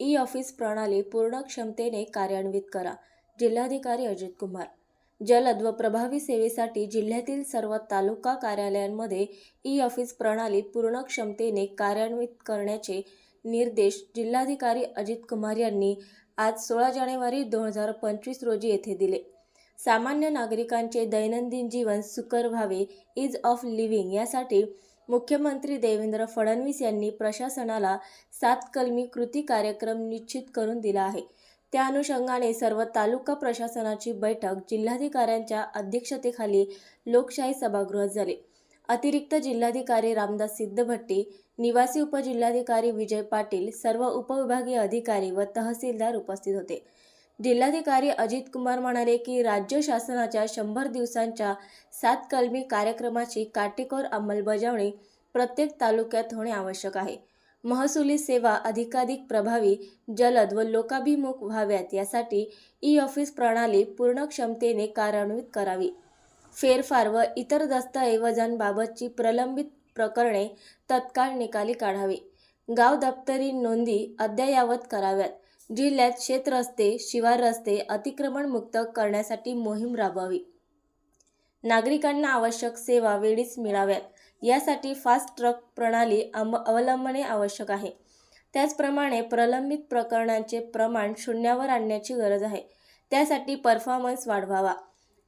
E office प्रणाली पूर्ण क्षमतेने कार्यान्वित करा. जिल्हाधिकारी अजित कुमार. जलद व प्रभावी सेवेसाठी जिल्ह्यातील सर्व तालुका कार्यालयांमध्ये ई ऑफिस प्रणाली पूर्ण क्षमतेने कार्यान्वित करण्याचे निर्देश जिल्हाधिकारी अजित कुमार यांनी आज सोळा जानेवारी दोन हजार पंचवीस रोजी येथे दिले. सामान्य नागरिकांचे दैनंदिन जीवन सुकर व्हावे इज ऑफ लिव्हिंग यासाठी मुख्यमंत्री देवेंद्र फडणवीस यांनी प्रशासनाला सात कलमी कृती कार्यक्रम निश्चित करून दिला आहे. त्या अनुषंगाने सर्व तालुका प्रशासनाची बैठक जिल्हाधिकाऱ्यांच्या अध्यक्षतेखाली लोकशाही सभागृहात झाली. अतिरिक्त जिल्हाधिकारी रामदास सिद्धभट्टी निवासी उपजिल्हाधिकारी विजय पाटील सर्व उपविभागीय अधिकारी व तहसीलदार उपस्थित होते. जिल्हाधिकारी अजित कुमार म्हणाले की राज्य शासनाच्या शंभर दिवसांच्या सात कलमी कार्यक्रमाची काटेकोर अंमलबजावणी प्रत्येक तालुक्यात होणे आवश्यक आहे. महसुली सेवा अधिकाधिक प्रभावी जलद व लोकाभिमुख व्हाव्यात यासाठी ई ऑफिस प्रणाली पूर्ण क्षमतेने कार्यान्वित करावी. फेरफार व इतर दस्तऐवजांबाबतची प्रलंबित प्रकरणे तत्काळ निकाली काढावी. गाव दप्तरी नोंदी अद्ययावत कराव्यात. जिल्ह्यात शेतरस्ते शिवार रस्ते अतिक्रमणमुक्त करण्यासाठी मोहीम राबवावी. नागरिकांना आवश्यक सेवा वेळीच मिळाव्यात. यासाठी फास्ट ट्रक प्रणाली अंब अवलंबणे आवश्यक आहे. त्याचप्रमाणे प्रलंबित प्रकरणांचे प्रमाण शून्यावर आणण्याची गरज आहे. त्यासाठी परफॉर्मन्स वाढवावा.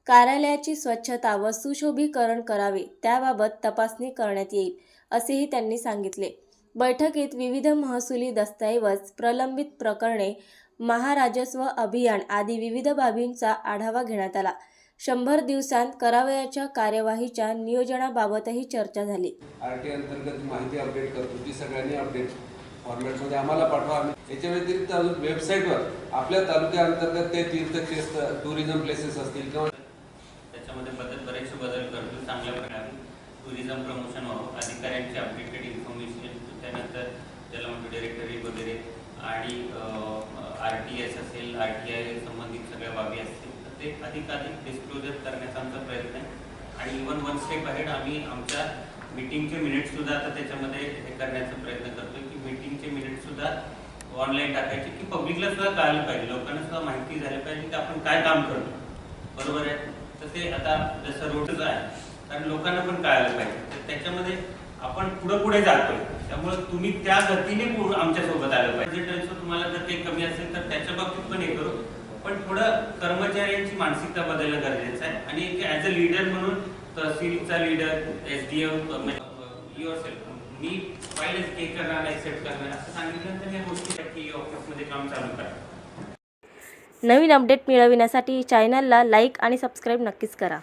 कार्यालयाची स्वच्छता व सुशोभीकरण करावे. त्याबाबत तपासणी करण्यात येईल असेही त्यांनी सांगितले. बैठकीत विविध महसुली दस्तऐवज प्रलंबित प्रकरणे महाराजस्व अभियान आदी विविध बाबींचा आढावा घेण्यात आला. शंभर दिवसांत करावयाच्या कार्यवाहीच्या नियोजनाबाबतही चर्चा झाली. आर टी अंतर्गत माहिती अपडेट करतो. ती सगळ्यांनी अपडेट फॉर्मॅटमध्ये आम्हाला पाठवा. आम्ही याच्या व्यतिरिक्त अजून वेबसाईटवर आपल्या तालुक्या अंतर्गत ते तीर्थक्षेत्र टुरिझम प्लेसेस असतील किंवा त्याच्यामध्ये बदल बरेचसे बदल करतो. चांगल्या प्रकारे टुरिझम प्रमोशन व्हावं. अधिकाऱ्यांची अपडेटेड इन्फॉर्मेशन त्यानंतर ज्याला म्हणतो डिरेक्टरी वगैरे आणि आर टी एस असेल आर टी आय संबंधित सगळ्या बाबी असतील तर ते अधिकाधिक डिस्क्लोजर करण्याचा आमचा प्रयत्न आहे. आणि इवन वन स्टेप अहेड आम्ही आमच्या मिटिंगचे मिनिटसुद्धा आता त्याच्यामध्ये हे करण्याचा प्रयत्न करतोय की मिटिंगचे मिनिटसुद्धा ऑनलाईन टाकायचे की पब्लिकला सुद्धा कळायला पाहिजे. लोकांना सुद्धा माहिती झाली पाहिजे की आपण काय काम करतो. बरोबर आहे? तर ते आता जसं रोडच आहे कारण लोकांना पण कळायला पाहिजे. तर त्याच्यामध्ये आपण पुढे पुढे जातोय. त्यामुळे तुम्ही त्या गतीने आमच्यासोबत आलं पाहिजे. Digitalचं तुम्हाला जर ते कमी असेल तर त्याच्या बाबतीत पण हे करू. पण थोडं कर्मचाऱ्यांची मानसिकता बदलणं गरजेचं आहे. आणि एक ॲज अ लीडर म्हणून तहसीलचा leader S D F yourself मी फाईल हे करणार एक्सेप्ट करणार. असं सांगितलं तर या गोष्टीसाठी ऑफिसमध्ये काम चालू करा. नवीन अपडेट मिळविण्यासाठी चॅनलला लाईक आणि सबस्क्राईब नक्कीच करा.